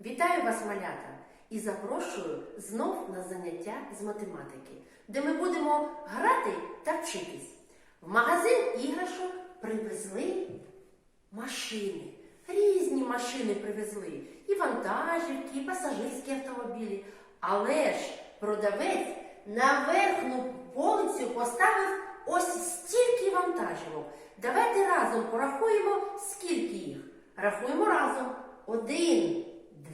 Вітаю вас, малята, і запрошую знов на заняття з математики, де ми будемо грати та вчитись. В магазин іграшок привезли машини. Різні машини привезли. І вантажівки, і пасажирські автомобілі. Але ж продавець на верхню полицю поставив ось стільки вантажівок. Давайте разом порахуємо, скільки їх. Рахуємо разом. Один,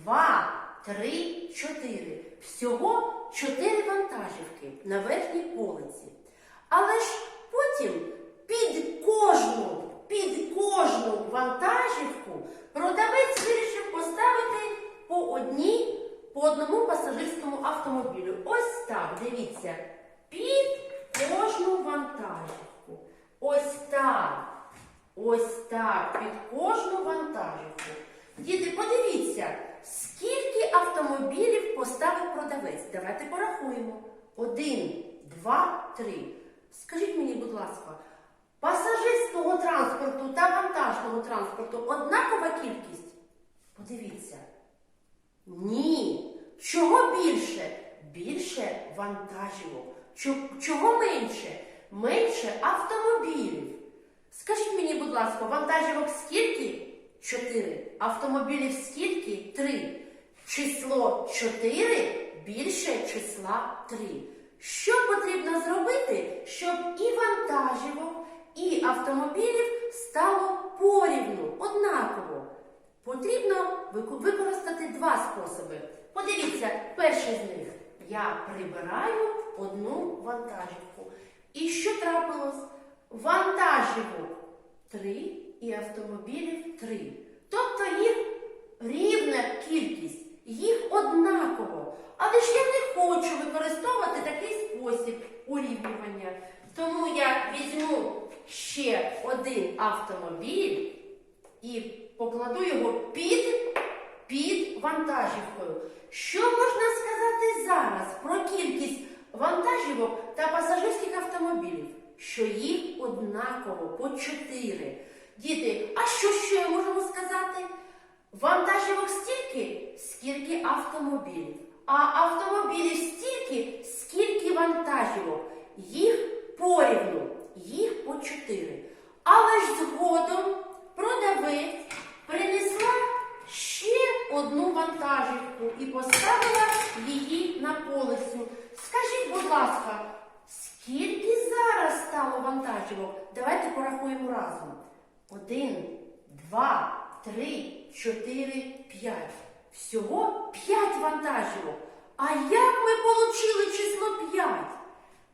два, три, чотири. Всього чотири вантажівки на верхній полиці. Але ж потім під кожну, під кожну вантажівку продавець вирішив поставити по одній, по одному пасажирському автомобілю. Ось так, дивіться, під кожну вантажівку. Ось так. Ось так, під кожну вантажівку. Діти, подивіться, скільки автомобілів поставив продавець. Давайте порахуємо. Один, два, три. Скажіть мені, будь ласка, пасажирського транспорту та вантажного транспорту однакова кількість? Подивіться. Ні. Чого більше? Більше вантажівок. Чого менше? Менше автомобілів. Скажіть мені, будь ласка, вантажівок скільки? Чотири. Автомобілів скільки? Три. Число чотири більше числа три. Що потрібно зробити, щоб і вантажівок, і автомобілів стало порівну, однаково? Потрібно використати два способи. Подивіться, перший з них. Я прибираю одну вантажівку. І що трапилось? Вантажівок три і автомобілів три. Тобто їх рівна кількість, їх однаково. Але ж я не хочу використовувати такий спосіб урівнювання. Тому я візьму ще один автомобіль і покладу його під, під вантажівкою. Що можна сказати зараз про кількість вантажівок та пасажирських автомобілів? Що їх однаково по чотири. Діти, а що ще можемо сказати? Вантажівок стільки, скільки автомобілів. А автомобілів стільки, скільки вантажівок. Їх порівну, їх по чотири. Але ж згодом продавець принесла ще одну вантажівку і поставила її на полицю. Скажіть, будь ласка, скільки зараз стало вантажівок? Давайте порахуємо разом. Один, два, три, чотири, п'ять. Всього п'ять вантажівок. А як ми получили число п'ять?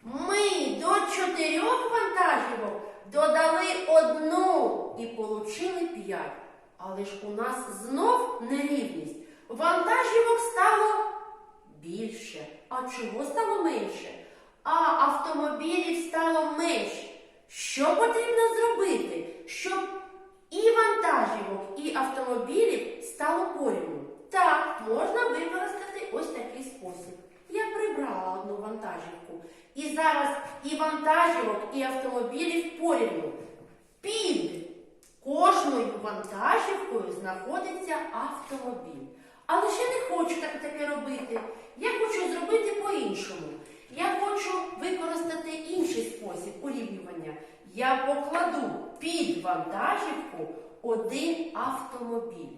Ми до чотирьох вантажівок додали одну і получили п'ять. Але ж у нас знов нерівність. Вантажівок стало більше. А чого стало менше? А автомобілів стало менше. Що потрібно зробити, щоб і вантажівок, і автомобілів стало порівну? Так, можна використати ось такий спосіб. Я прибрала одну вантажівку. І зараз і вантажівок, і автомобілів порівну. Під кожною вантажівкою знаходиться автомобіль. Але я не хочу так таке робити. Я хочу зробити по-іншому. Я хочу використати інший спосіб урівнювання. Я покладу під вантажівку один автомобіль.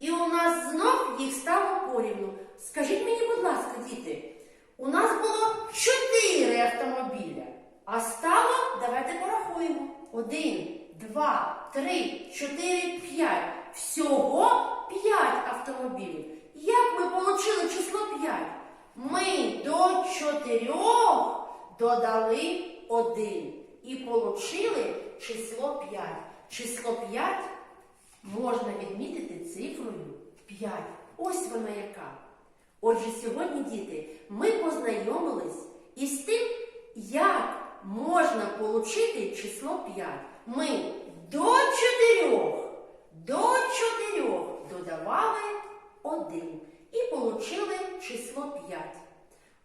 І у нас знов їх стало порівну. Скажіть мені, будь ласка, діти, у нас було чотири автомобіля, а стало, давайте порахуємо. Один, два, три, чотири, п'ять. Всього п'ять автомобілів. Як ми отримали число п'ять? Ми до чотирьох додали один і отримали число 5. Число 5 можна відмітити цифрою 5. Ось вона яка. Отже, сьогодні, діти, ми познайомились із тим, як можна отримати число 5. Ми до 4, до 4 додавали 1 і отримали число 5.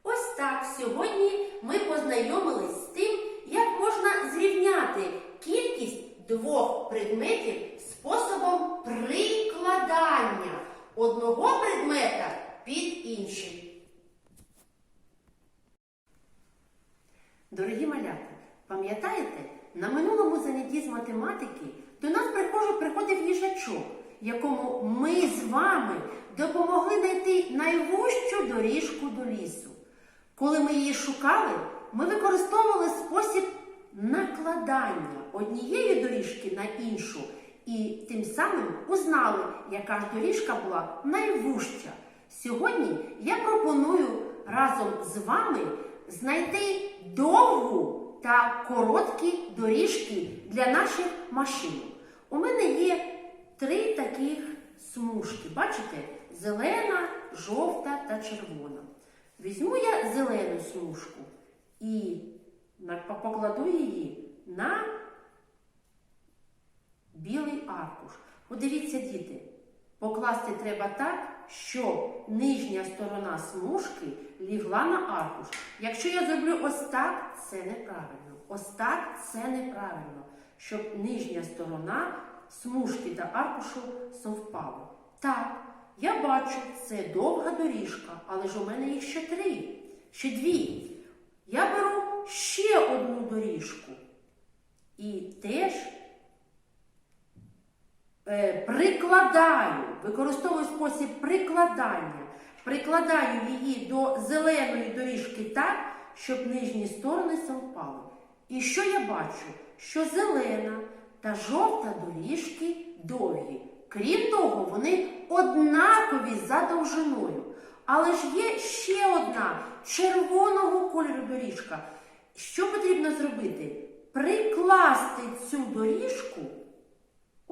Ось так сьогодні ми познайомились з тим, як можна зрівняти кількість двох предметів способом прикладання. одного предмета під інший. Дорогі малята, пам'ятаєте, на минулому занятті з математики до нас приходив, приходив їжачок, якому ми з вами допомогли знайти найвужчу доріжку до лісу. Коли ми її шукали, ми використовували спосіб накладання однієї доріжки на іншу, і тим самим узнали, яка ж доріжка була найвужча. Сьогодні я пропоную разом з вами знайти довгу та короткі доріжки для наших машин. У мене є три таких смужки. Бачите? Зелена, жовта та червона. Візьму я зелену смужку і покладу її на білий аркуш. Подивіться, діти, покласти треба так, щоб нижня сторона смужки лігла на аркуш. Якщо я зроблю ось так, це неправильно. Ось так це неправильно. Щоб нижня сторона смужки та аркушу совпали. Так, я бачу, це довга доріжка, але ж у мене їх ще три, ще дві. Я беру ще одну доріжку і теж прикладаю, використовую спосіб прикладання. Прикладаю її до зеленої доріжки так, щоб нижні сторони совпали. І що я бачу? Що зелена та жовта доріжки довгі. Крім того, вони однакові за довжиною. Але ж є ще одна червоного кольору доріжка. Що потрібно зробити? Прикласти цю доріжку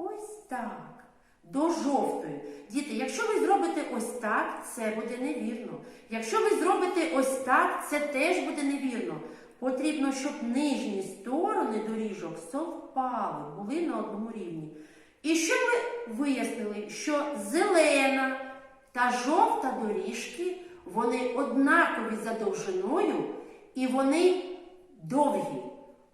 ось так, до жовтої. Діти, якщо ви зробите ось так, це буде невірно. Якщо ви зробите ось так, це теж буде невірно. Потрібно, щоб нижні сторони доріжок совпали, були на одному рівні. І що ми вияснили? Що зелена та жовта доріжки, вони однакові за довжиною і вони довгі.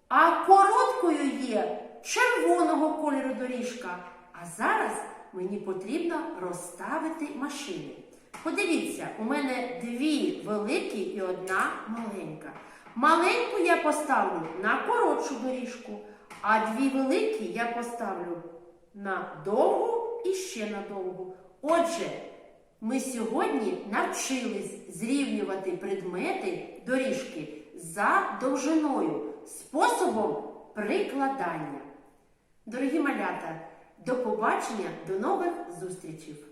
А короткою є червоного кольору доріжка. А зараз мені потрібно розставити машини. Подивіться, у мене дві великі і одна маленька. Маленьку я поставлю на коротшу доріжку, а дві великі я поставлю на довгу і ще на довгу. Отже, ми сьогодні навчились зрівнювати предмети доріжки за довжиною способом прикладання. Дорогі малята, до побачення, до нових зустрічей!